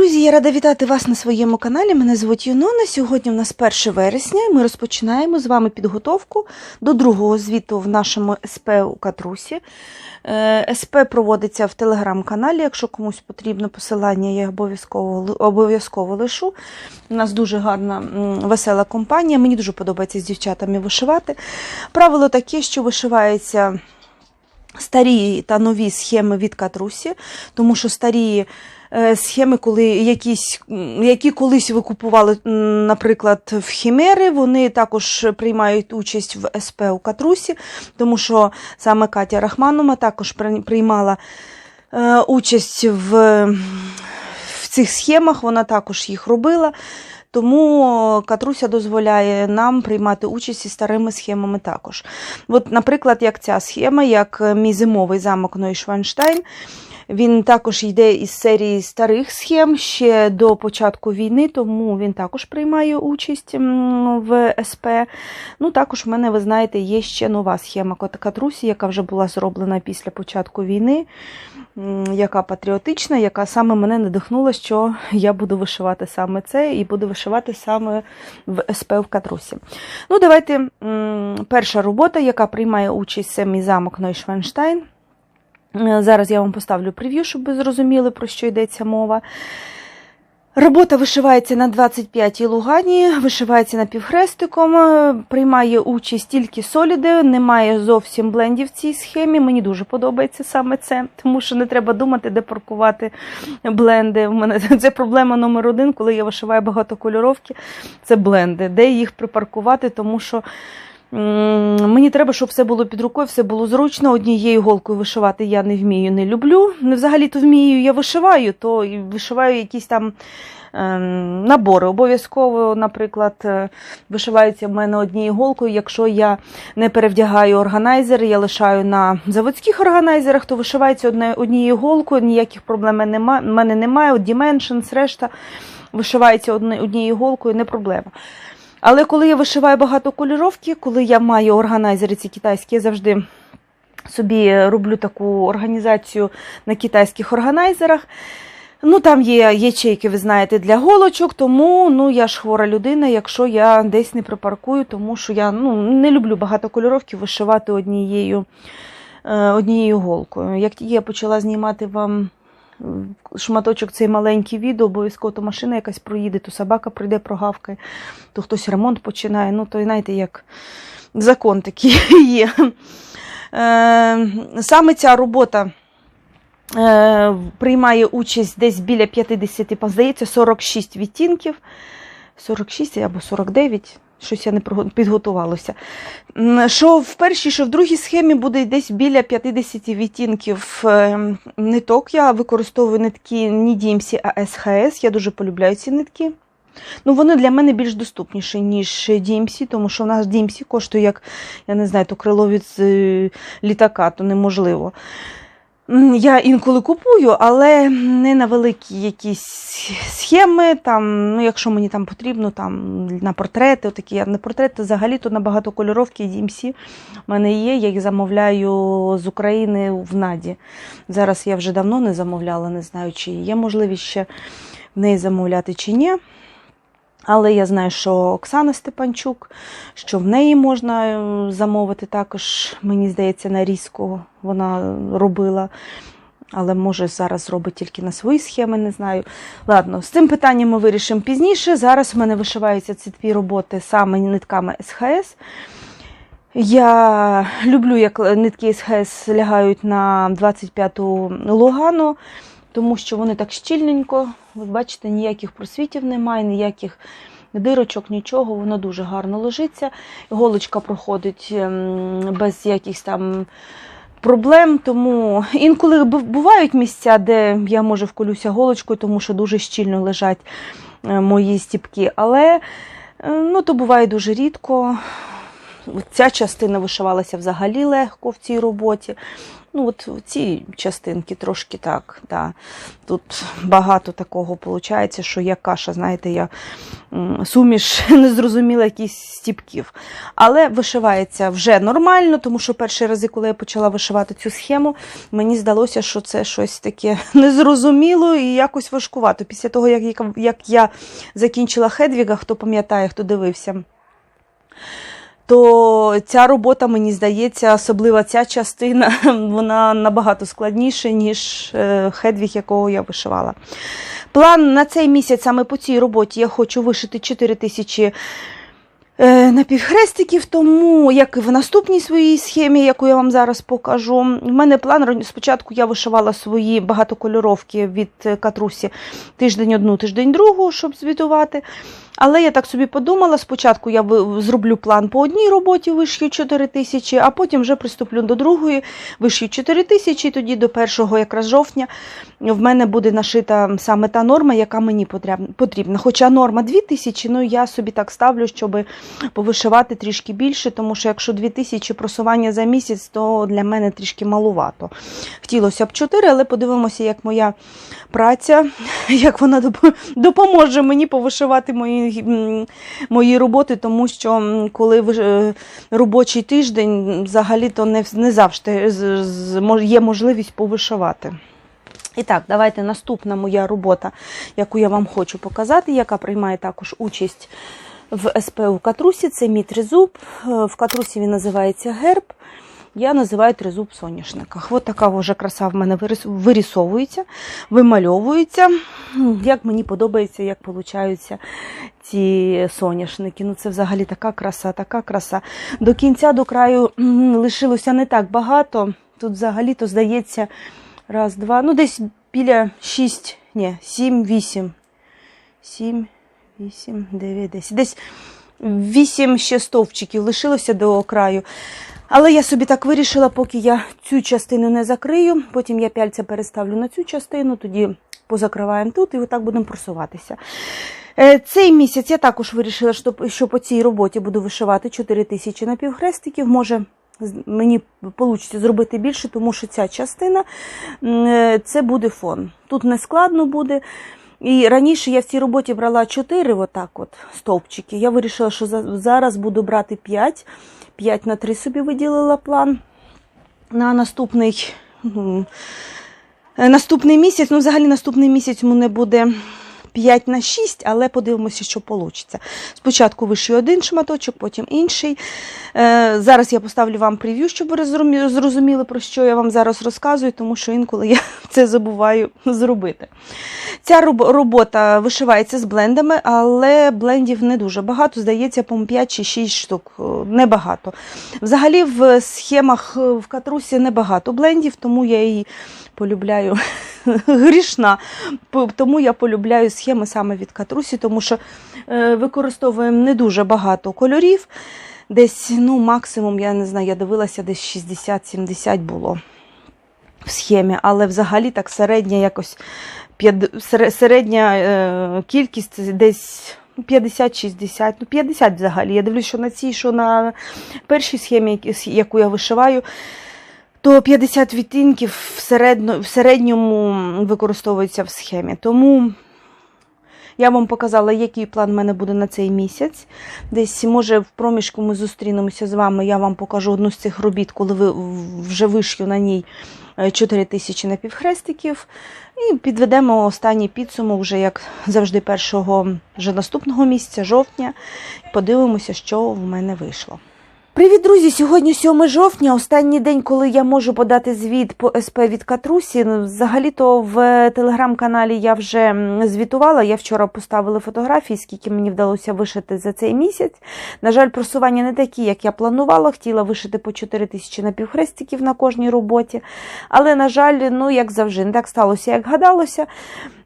Друзі, я рада вітати вас на своєму каналі. Мене звуть Юнона. Сьогодні в нас 1 вересня. і Ми розпочинаємо з вами підготовку до другого звіту в нашому СП у Катрусі. Е, СП проводиться в телеграм-каналі. Якщо комусь потрібно посилання, я обов'язково обов'язково лишу. У нас дуже гарна весела компанія. Мені дуже подобається з дівчатами вишивати. Правило таке, що вишивається старі та нові схеми від Катрусі, тому що старі е, схеми, коли якісь, які колись ви купували, наприклад, в Хімери, вони також приймають участь в СП у Катрусі, тому що саме Катя Рахманова також приймала е, участь в, в цих схемах, вона також їх робила. Тому Катруся дозволяє нам приймати участь і старими схемами також. От, наприклад, як ця схема, як е, мій зимовий замок Нойшванштайн. Він також йде із серії старих схем ще до початку війни, тому він також приймає участь в СП. Ну, також в мене, ви знаєте, є ще нова схема Катрусі, яка вже була зроблена після початку війни, яка патріотична, яка саме мене надихнула, що я буду вишивати саме це і буду вишивати саме в СП в Катрусі. Ну, давайте перша робота, яка приймає участь, мій замок Нойшванштайн. Е, Зараз я вам поставлю прев'ю, щоб ви зрозуміли, про що йдеться мова. Робота вишивається на 25-й лугані, вишивається напівхрестиком, е, приймає участь тільки соліди, немає зовсім блендів в цій схемі. Мені дуже подобається саме це, тому що не треба думати, де паркувати бленди. У мене це проблема номер один, коли я вишиваю багатокольоровки, це бленди, де їх припаркувати, тому що. Мені треба, щоб все було під рукою, все було зручно. Однією голкою вишивати я не вмію, не люблю. Взагалі-то вмію, я вишиваю, то вишиваю якісь там ем, набори. Обов'язково, наприклад, е, вишиваються в мене однією голкою. Якщо я не перевдягаю органайзер, я лишаю на заводських органайзерах, то вишивається однією голкою, ніяких проблем в мене немає. От Dimensions, решта вишивається однією голкою, не проблема. Але коли я вишиваю багатокольоровки, коли я маю органайзери ці китайські, я завжди собі роблю таку організацію на китайських органайзерах. Ну, там є ячейки, ви знаєте, для голочок, тому ну, я ж хвора людина, якщо я десь не припаркую, тому що я ну, не люблю багатокольоровки вишивати однією, е, однією голкою. Як я почала знімати вам шматочок цей маленький відео, обов'язково то машина якась проїде, то собака прийде, прогавкає, то хтось ремонт починає. Ну, то знаєте, як закон такий є. Е, саме ця робота е, приймає участь десь біля 50, здається, 46 відтінків. 46 або 49. Щось я не підготувалася. Що в першій, що в другій схемі буде десь біля 50 відтінків е, ниток. Я використовую нитки не DMC, а SHS. Я дуже полюбляю ці нитки. Ну, вони для мене більш доступніші, ніж DMC, тому що в нас DMC коштує, як, я не знаю, то крило від е, літака, то неможливо. Я інколи купую, але не на великі якісь схеми. Там, ну, якщо мені там потрібно, там на портрети, такі я на портрети взагалі то на багатокольоровки DMC в мене є. Я їх замовляю з України в Наді. Зараз я вже давно не замовляла, не знаю, чи є можливість ще в неї замовляти чи ні. Але я знаю, що Оксана Степанчук, що в неї можна е, замовити також, мені здається, на різку вона робила. Але може зараз робить тільки на свої схеми, не знаю. Ладно, з цим питанням ми вирішимо пізніше. Зараз в мене вишиваються ці дві роботи саме нитками СХС. Я люблю, як нитки СХС лягають на 25-ту лугану, тому що вони так щільненько. Ви бачите, ніяких просвітів немає, ніяких дирочок, нічого, воно дуже гарно лежиться. Голочка проходить ем, без якихось там проблем. Тому інколи бувають місця, де я може вколюся голочкою, тому що дуже щільно лежать е, мої стіпки. Але е, ну, то буває дуже рідко. Ця частина вишивалася взагалі легко в цій роботі. Ну, от ці частинки трошки так. Да. Тут багато такого виходить, що як каша, знаєте, я суміш незрозуміла якісь стіпків. Але вишивається вже нормально, тому що перші рази, коли я почала вишивати цю схему, мені здалося, що це щось таке незрозуміло і якось важкувато. Після того, як я закінчила Хедвіга, хто пам'ятає, хто дивився то ця робота, мені здається, особливо ця частина, вона набагато складніша, ніж е, Хедвіг, якого я вишивала. План на цей місяць саме по цій роботі я хочу вишити 4 тисячі напівхрестиків, тому як і в наступній своїй схемі, яку я вам зараз покажу, в мене план спочатку я вишивала свої багатокольоровки від е, катрусі тиждень одну, тиждень другу, щоб звітувати. Але я так собі подумала, спочатку я зроблю план по одній роботі, вишью 4 тисячі, а потім вже приступлю до другої, вишью 4 тисячі, тоді до 1 якраз жовтня в мене буде нашита саме та норма, яка мені потріб- потрібна. Хоча норма 2 тисячі, ну я собі так ставлю, щоб повишивати трішки більше, тому що якщо 2 тисячі просування за місяць, то для мене трішки малувато. Хотілося б 4, але подивимося, як моя праця, як вона допоможе мені повишивати мої, мої роботи, тому що коли е, робочий тиждень, взагалі-то не, не завжди є можливість повишивати. І так, давайте наступна моя робота, яку я вам хочу показати, яка приймає також участь в СП у Катрусі. Це мій тризуб. Е, В Катрусі він називається герб. Я називаю тризуб в соняшниках. Ось така вже краса в мене вирісовується, вимальовується. Як мені подобається, як получаються ці соняшники. Ну це взагалі така краса, така краса. До кінця, до краю лишилося не так багато. Тут взагалі-то здається раз, два, ну десь біля шість, ні, сім, вісім. Сім, вісім, дев'ять, десять. Десь вісім ще стовпчиків лишилося до краю. Але я собі так вирішила, поки я цю частину не закрию, потім я пяльця переставлю на цю частину, тоді позакриваємо тут і отак будемо просуватися. Е, Цей місяць я також вирішила, що, що по цій роботі буду вишивати 4 тисячі напівхрестиків. Може, мені вийде зробити більше, тому що ця частина е, це буде фон. Тут не складно буде. І раніше я в цій роботі брала 4 отак от стовпчики. Я вирішила, що зараз буду брати 5. 5 на 3 собі виділила план на наступний, е, наступний місяць. Ну, взагалі, наступний місяць мене буде 5 на 6, але подивимося, що вийде. Спочатку вишию один шматочок, потім інший. Е, зараз я поставлю вам прев'ю, щоб ви зрозуміли, про що я вам зараз розказую, тому що інколи я це забуваю зробити. Ця робота вишивається з блендами, але блендів не дуже багато. Здається, по 5 чи 6 штук. е, Небагато. Взагалі в схемах е, в катрусі небагато блендів, тому я її полюбляю грішна. Тому я полюбляю схеми саме від катрусі, тому що е, використовуємо не дуже багато кольорів. Десь, ну, максимум, я не знаю, я дивилася, десь 60-70 було в схемі, але взагалі так середня якось середня е, кількість десь ну, 50-60, ну 50 взагалі. Я дивлюсь, що на цій, що на першій схемі, яку я вишиваю, то 50 відтінків в, середно, в середньому використовується в схемі. Тому я вам показала, який план в мене буде на цей місяць. Десь, може, в проміжку ми зустрінемося з вами. Я вам покажу одну з цих робіт, коли ви вже вишью на ній 4 тисячі напівхрестиків. І підведемо останній підсумок, вже як завжди, першого вже наступного місяця, жовтня. Подивимося, що в мене вийшло. Привіт, друзі! Сьогодні 7 жовтня, останній день, коли я можу подати звіт по СП від Катрусі. Ну, Взагалі-то в телеграм-каналі я вже звітувала. Я вчора поставила фотографії, скільки мені вдалося вишити за цей місяць. На жаль, просування не такі, як я планувала. Хотіла вишити по 4 тисячі напівхрестиків на кожній роботі. Але, на жаль, ну як завжди, не так сталося, як гадалося.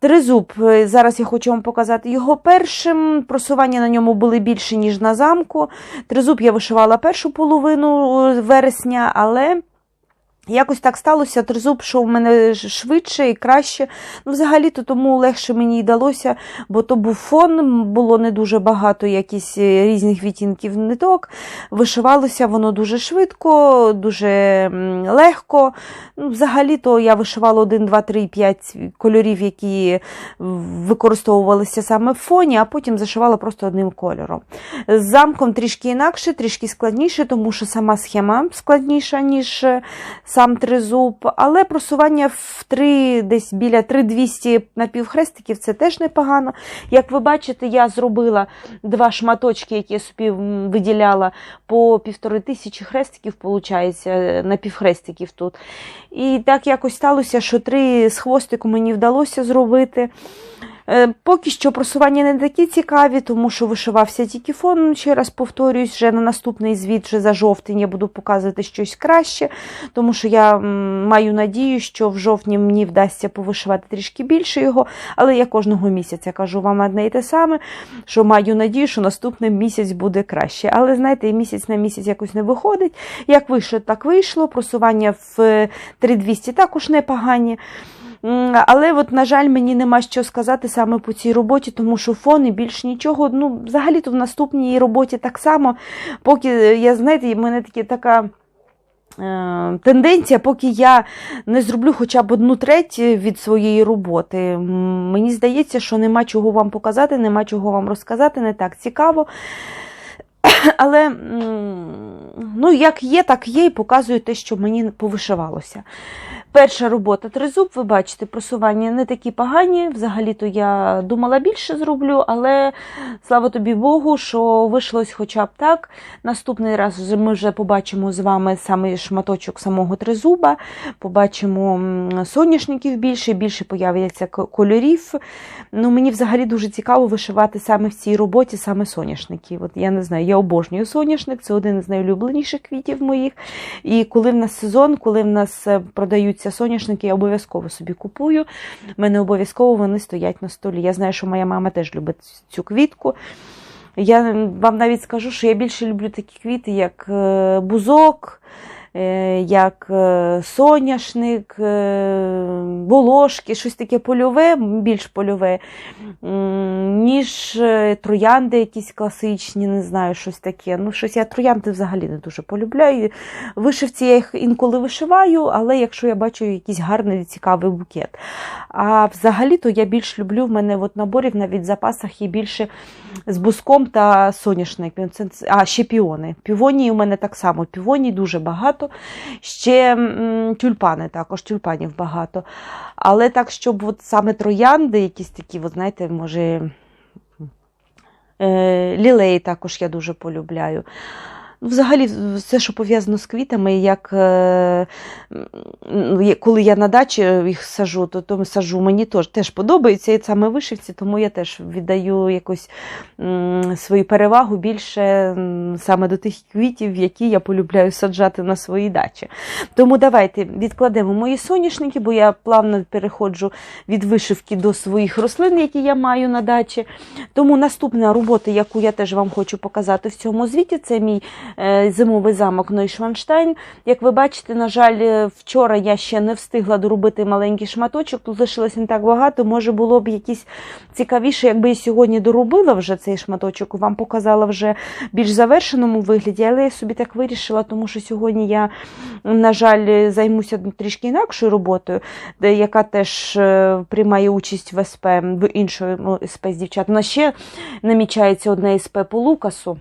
Тризуб, е, зараз я хочу вам показати його першим. Просування на ньому були більше, ніж на замку. Тризуб я вишивала першу половину е, вересня, але Якось так сталося, тризуб пішов в мене швидше і краще. Ну, взагалі-то тому легше мені й далося, бо то був фон, було не дуже багато якісь е, різних відтінків ниток. Вишивалося воно дуже швидко, дуже легко. Ну, взагалі-то я вишивала 1, 2, 3, 5 кольорів, які використовувалися саме в фоні, а потім зашивала просто одним кольором. З замком трішки інакше, трішки складніше, тому що сама схема складніша, ніж е, сам тризуб, але просування в 3, десь біля 3200 напівхрестиків це теж непогано. Як ви бачите, я зробила два шматочки, які я собі виділяла по півтори тисячі хрестиків, виходить, напівхрестиків тут. І так якось сталося, що три з хвостику мені вдалося зробити. Е, Поки що просування не такі цікаві, тому що вишивався тільки фон. Ще раз повторююсь, вже на наступний звіт, вже за жовтень я буду показувати щось краще, тому що я маю надію, що в жовтні мені вдасться повишивати трішки більше його, але я кожного місяця кажу вам одне і те саме, що маю надію, що наступний місяць буде краще. Але знаєте, місяць на місяць якось не виходить. Як вийшло, так вийшло. Просування в е, 3200 також непогані. Але, от, на жаль, мені нема що сказати саме по цій роботі, тому що фон і більш нічого. Ну, взагалі-то в наступній роботі так само, поки я, знаєте, в мене такі така. е, Тенденція, поки я не зроблю хоча б одну треть від своєї роботи. Мені здається, що нема чого вам показати, нема чого вам розказати, не так цікаво. Але ну, як є, так є, і показую те, що мені повишивалося. Перша робота тризуб, ви бачите, просування не такі погані. Взагалі-то я думала більше зроблю, але слава тобі Богу, що вийшлось хоча б так. Наступний раз ми вже побачимо з вами саме шматочок самого тризуба, побачимо соняшників більше, більше появляться кольорів. Ну, мені взагалі дуже цікаво вишивати саме в цій роботі саме соняшники. От я не знаю, я обожнюю соняшник, це один з найулюбленіших квітів моїх. І коли в нас сезон, коли в нас е, продаються соняшники, я обов'язково собі купую. У мене обов'язково вони стоять на столі. Я знаю, що моя мама теж любить цю квітку. Я вам навіть скажу, що я більше люблю такі квіти, як е, бузок, як е, соняшник, е, волошки, щось таке польове, більш польове, ніж е, троянди якісь класичні, не знаю, щось таке. Ну, щось я троянди взагалі не дуже полюбляю. Вишивці я їх інколи вишиваю, але якщо я бачу якийсь гарний цікавий букет. А взагалі-то я більш люблю в мене от наборів навіть в запасах є більше з буском та це- а, ще піони. Півонії у мене так само. Півоній дуже багато. Ще тюльпани також, тюльпанів багато. Але так, щоб от саме троянди, якісь такі, от, знаєте, може. Е, лілеї також я дуже полюбляю. Взагалі, все, що пов'язано з квітами, як е, коли я на дачі їх сажу, то, то сажу, мені теж, теж подобається і саме вишивці, тому я теж віддаю якось м, свою перевагу більше саме до тих квітів, які я полюбляю саджати на своїй дачі. Тому давайте відкладемо мої соняшники, бо я плавно переходжу від вишивки до своїх рослин, які я маю на дачі. Тому наступна робота, яку я теж вам хочу показати в цьому звіті, це мій зимовий замок Нойшванштайн. Як ви бачите, на жаль, е, вчора я ще не встигла доробити маленький шматочок, тут лишилось не так багато. Може було б якісь цікавіше, якби я сьогодні доробила вже цей шматочок, вам показала вже більш завершеному вигляді, але я собі так вирішила, тому що сьогодні я, на жаль, займуся трішки інакшою роботою, яка теж е, приймає участь в СП, в іншому СП з дівчат. Нас ще намічається одне СП по Лукасу.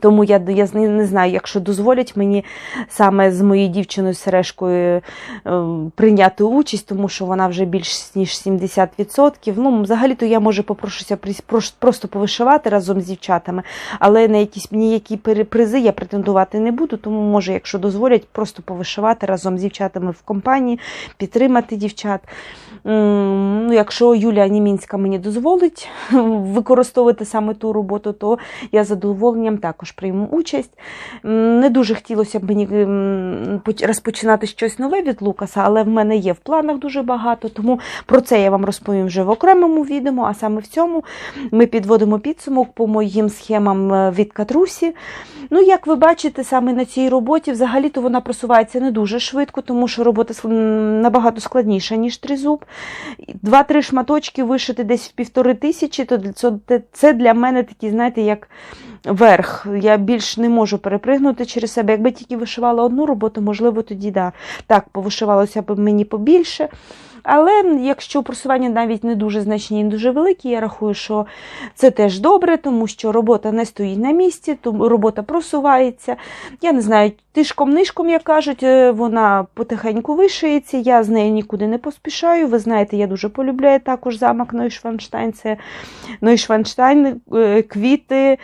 Тому я, я не, знаю, якщо дозволять мені саме з моєю дівчиною Сережкою е, прийняти участь, тому що вона вже більш ніж 70%. Ну, взагалі-то я може попрошуся просто повишивати разом з дівчатами, але на якісь ніякі призи я претендувати не буду, тому може, якщо дозволять, просто повишивати разом з дівчатами в компанії, підтримати дівчат. Ну, якщо Юлія Німінська мені дозволить використовувати саме ту роботу, то я задоволенням також також прийму участь. Не дуже хотілося б мені розпочинати щось нове від Лукаса, але в мене є в планах дуже багато, тому про це я вам розповім вже в окремому відео, а саме в цьому ми підводимо підсумок по моїм схемам е, від Катрусі. Ну, як ви бачите, саме на цій роботі взагалі-то вона просувається не дуже швидко, тому що робота набагато складніша, ніж тризуб. Два-три шматочки вишити десь в півтори тисячі, то це, для мене такі, знаєте, як верх. Я більш не можу перепригнути через себе. Якби тільки вишивала одну роботу, можливо, тоді да. так повишивалося б мені побільше. Але якщо просування навіть не дуже значні і не дуже великі, я рахую, що це теж добре, тому що робота не стоїть на місці, робота просувається. Я не знаю, тишком-нишком, як кажуть, е, вона потихеньку вишиється, я з нею нікуди не поспішаю. Ви знаєте, я дуже полюбляю також замок Нойшванштайн. Це Нойшванштайн, е, квіти,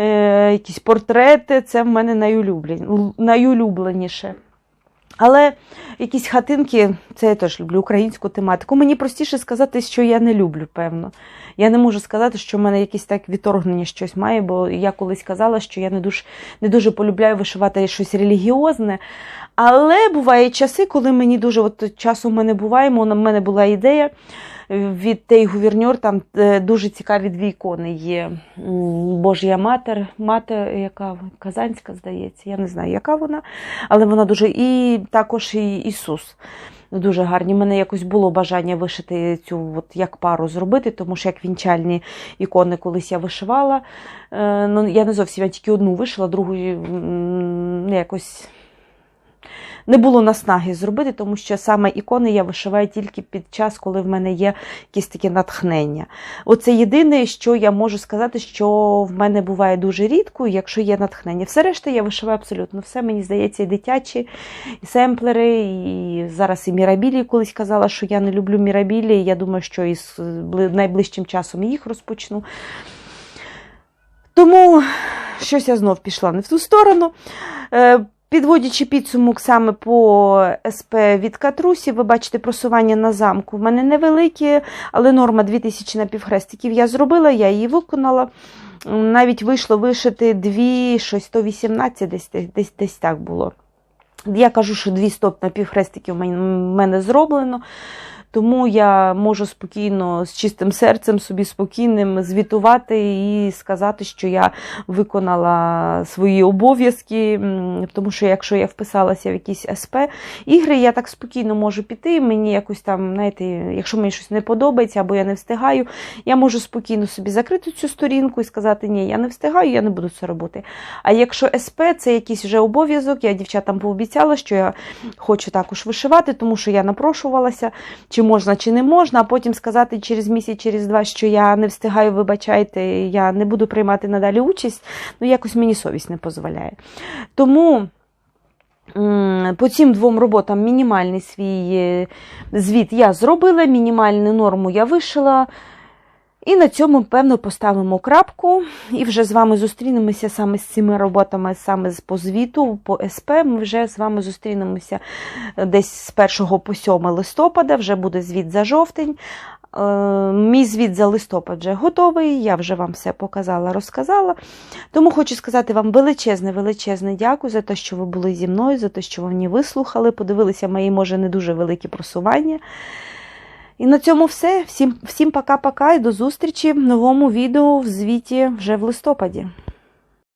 е, якісь портрети. Це в мене найулюблен- найулюбленіше. Але якісь хатинки, це я теж люблю українську тематику. Мені простіше сказати, що я не люблю, певно. Я не можу сказати, що в мене якесь так відторгнення щось має, бо я колись казала, що я не дуже, не дуже полюбляю вишивати щось релігіозне. Але бувають часи, коли мені дуже от часу в мене буває, в мене була ідея від Тей Гуверньор, там е, дуже цікаві дві ікони є. М, Божя матер, мати, яка Казанська, здається, я не знаю, яка вона, але вона дуже. І також і Ісус. Дуже гарні. У мене якось було бажання вишити цю от як пару зробити, тому що як вінчальні ікони колись я вишивала. Е, ну, я не зовсім я тільки одну вишила, другу м, якось не було наснаги зробити, тому що саме ікони я вишиваю тільки під час, коли в мене є якесь таке натхнення. Оце єдине, що я можу сказати, що в мене буває дуже рідко, якщо є натхнення. Все решта я вишиваю абсолютно все. Мені здається, і дитячі, і семплери, і зараз і мірабілі колись казала, що я не люблю мірабілі. Я думаю, що із бли- найближчим часом їх розпочну. Тому щось я знов пішла не в ту сторону. Підводячи підсумок саме по СП від Катрусі, ви бачите просування на замку. В мене невеликі, але норма 2000 напівхрестиків я зробила, я її виконала. Навіть вийшло вишити 2, 118, десь, десь, десь так було. Я кажу, що 200 напівхрестиків в мене- в мене зроблено. Тому я можу спокійно, з чистим серцем, собі спокійним звітувати і сказати, що я виконала свої обов'язки. Тому що якщо я вписалася в якісь СП ігри, я так спокійно можу піти. Мені якось там, знаєте, якщо мені щось не подобається або я не встигаю, я можу спокійно собі закрити цю сторінку і сказати, ні, я не встигаю, я не буду це робити. А якщо СП це якийсь вже обов'язок, я дівчатам пообіцяла, що я хочу також вишивати, тому що я напрошувалася чи можна, чи не можна, а потім сказати через місяць, через два, що я не встигаю, вибачайте, я не буду приймати надалі участь, ну якось мені совість не дозволяє. Тому. По цим двом роботам мінімальний свій е, звіт я зробила, мінімальну норму я вишила. І на цьому, певно, поставимо крапку. І вже з вами зустрінемося саме з цими роботами, саме по звіту, по СП. Ми вже з вами зустрінемося десь з 1 по 7 листопада, вже буде звіт за жовтень. Е, Мій звіт за листопад вже готовий, я вже вам все показала, розказала. Тому хочу сказати вам величезне, величезне дякую за те, що ви були зі мною, за те, що ви мені вислухали, подивилися мої, може, не дуже великі просування. І на цьому все. Всім, всім пока-пока і до зустрічі в новому відео в звіті вже в листопаді.